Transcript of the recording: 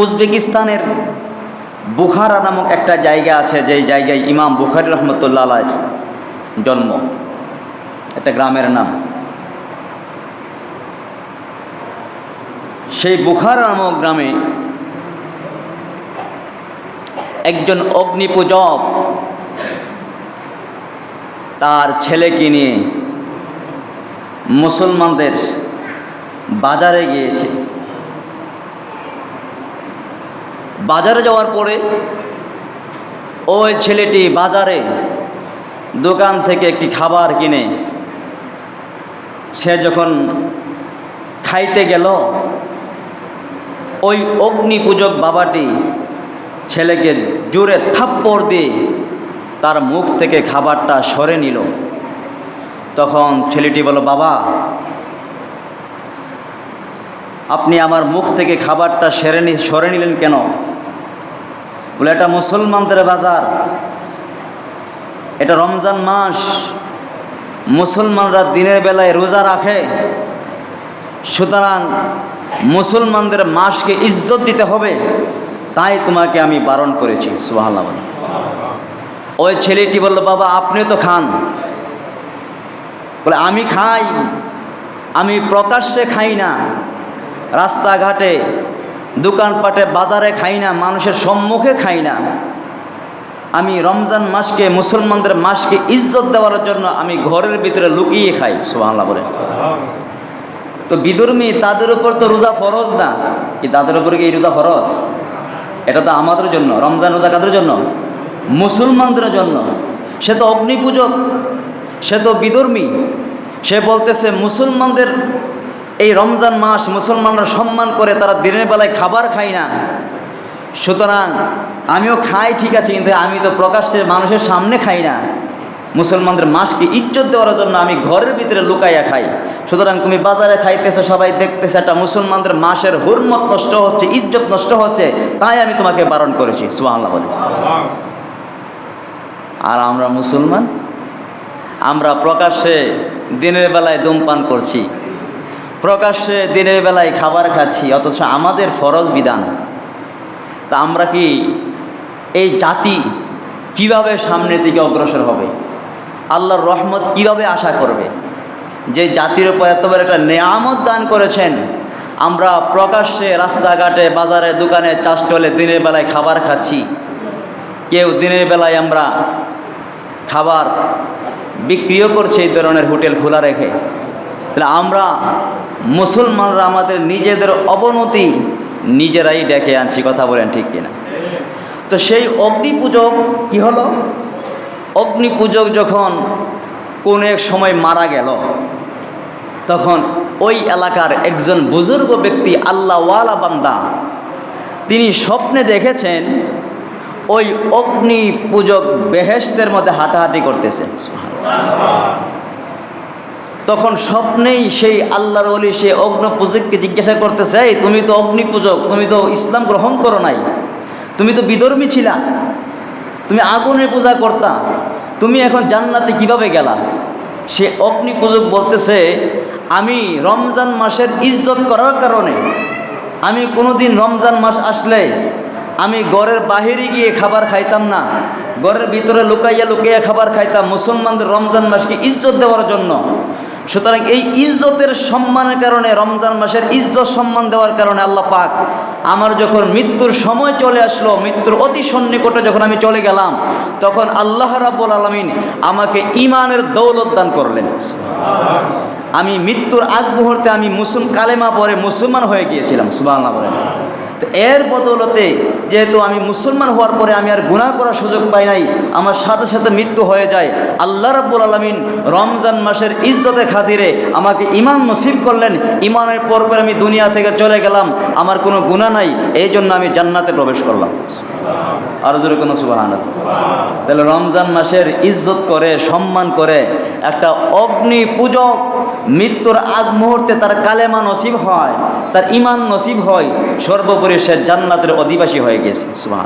উজবেকিস্তানের Bukhara নামক একটা জায়গা আছে যেই জায়গায় ইমাম বুখারি রহমতুল্লাহ জন্ম। একটা গ্রামের নাম। সেই বুখারা নামক গ্রামে একজন অগ্নিপূজক তার ছেলেকে নিয়ে মুসলমানদের বাজারে গিয়েছে। বাজারে যাওয়ার পরে ওই ছেলেটি বাজারে দোকান থেকে একটি খাবার কিনে, সে যখন খাইতে গেল, ওই অগ্নি পূজক বাবাটি ছেলেকে জোরে থাপ্পড় দিয়ে তার মুখ থেকে খাবারটা সরে নিল। তখন ছেলেটি বলল, বাবা, আপনি আমার মুখ থেকে খাবারটা সেরে নি, সরে নিলেন কেন? বলে, এটা মুসলমানদের বাজার। এটা রমজান মাস। মুসলমানরা দিনের বেলায় রোজা রাখে। সুতরাং মুসলমানদের মাসকে ইজ্জত দিতে হবে। তাই তোমাকে আমি বারণ করেছি সুবাহাল্লাহ ওই ছেলেটি বলল, বাবা আপনি তো খান। বলে, আমি খাই। আমি প্রকাশ্যে খাই না। রাস্তাঘাটে দোকানপাটে বাজারে খাই না, মানুষের সম্মুখে খাই না। আমি রমজান মাসকে, মুসলমানদের মাসকে ইজ্জত দেওয়ার জন্য আমি ঘরের ভিতরে লুকিয়ে খাই সুবাহাল্লাহ বলে তো বিধর্মী তাদের উপর তো রোজা ফরজ না, কি তাদের উপরে কি রোজা ফরজ? এটা তো আমাদের জন্য, রমজান রোজা কাদের জন্য? মুসলমানদের জন্য। সে তো অগ্নিপূজক, সে তো বিধর্মী। সে বলতেছে, মুসলমানদের এই রমজান মাস মুসলমানরা সম্মান করে, তারা দিনের বেলায় খাবার খায় না। সুতরাং আমিও খাই, ঠিক আছে, কিন্তু আমি তো প্রকাশ্যে মানুষের সামনে খাই না। মুসলমানদের মাসকে ইজ্জত দেওয়ার জন্য আমি ঘরের ভিতরে লুকাইয়া খাই। সুতরাং তুমি বাজারে খাইতেছো, সবাই দেখতেছে একটা মুসলমানদের মাসের হুরমত নষ্ট হচ্ছে, ইজ্জত নষ্ট হচ্ছে, তাই আমি তোমাকে বারণ করেছি। সুবহানাল্লাহ বলে। আর আমরা মুসলমান? আমরা প্রকাশ্যে দিনের বেলায় ধূমপান করছি। প্রকাশ্যে দিনের বেলায় খাবার খাচ্ছি, অথচ আমাদের ফরজ বিধান। তা আমরা কি এই জাতি কীভাবে সামনে দিকে অগ্রসর হবে? আল্লাহর রহমত কীভাবে আশা করবে? যে জাতির উপর এত বড় একটা নেয়ামত দান করেছেন, আমরা প্রকাশ্যে রাস্তাঘাটে, বাজারে, দোকানে, চাষ টলে দিনের বেলায় খাবার খাচ্ছি। কেউ দিনের বেলায় আমরা খাবার বিক্রিও করছে এই ধরনের হোটেল খোলা রেখে। তাহলে আমরা মুসলমানরা আমাদের নিজেদের অবনতি নিজেরাই ডেকে আনছি, কথা বলেন ঠিক কিনা? তো সেই অগ্নি পূজক কী হলো? অগ্নি পূজক যখন কোন এক সময় মারা গেল, তখন ওই এলাকার একজন বুজুর্গ ব্যক্তি, আল্লাহওয়ালা বান্দা, তিনি স্বপ্নে দেখেছেন ওই অগ্নি পূজক বেহেস্তের মধ্যে হাঁটাহাঁটি করতেছেন তখন স্বপ্নেই সেই আল্লাহর অলি সে অগ্নি পূজককে জিজ্ঞাসা করতেছে, এই, তুমি তো অগ্নি পূজক তুমি তো ইসলাম গ্রহণ করো নাই, তুমি তো বিধর্মী ছিলা, তুমি আগুনে পূজা করতা, তুমি এখন জান্নাতে কীভাবে গেলা? সে অগ্নি পূজক বলতেছে, আমি রমজান মাসের ইজ্জত করার কারণে, আমি কোনোদিন রমজান মাস আসলে আমি ঘরের বাহিরে গিয়ে খাবার খাইতাম না ঘরের ভিতরে লুকাইয়া লুকাইয়া খাবার খাইতাম। মুসলমানদের রমজান মাসকে ইজ্জত দেওয়ার জন্য। সুতরাং এই ইজ্জতের সম্মানের কারণে, রমজান মাসের ইজ্জত সম্মান দেওয়ার কারণে আল্লাহ পাক আমার যখন মৃত্যুর সময় চলে আসলো, মৃত্যুর অতি সন্নিকটে যখন আমি চলে গেলাম, তখন আল্লাহ রাব্বুল আলমিন আমাকে ইমানের দৌলত দান করলেন। আমি মৃত্যুর আগ মুহূর্তে আমি মুসলিম কালেমা পরে মুসলমান হয়ে গিয়েছিলাম সুবাহ তো এর বদৌলতে যেহেতু আমি মুসলমান হওয়ার পরে আমি আর গুনাহ করার সুযোগ পাই নাই, আমার সাথে সাথে মৃত্যু হয়ে যায়। আল্লাহ রাব্বুল আলমিন রমজান মাসের ইজ্জতে খাতিরে আমাকে ইমান নসিব করলেন। ইমানের পর পর আমি দুনিয়া থেকে চলে গেলাম, আমার কোনো গুণা নাই, এই জন্য আমি জান্নাতে প্রবেশ করলাম। আর জোরে কোনো সুবাহ তাহলে রমজান মাসের ইজ্জত করে, সম্মান করে একটা অগ্নি পূজক মৃত্যুর আগ মুহূর্তে তার কালেমা নসিব হয়। তার ইমান নসিব হয় সর্বোপরি সে জান্নাতের অধিবাসী হয়ে গেছে সুবাহ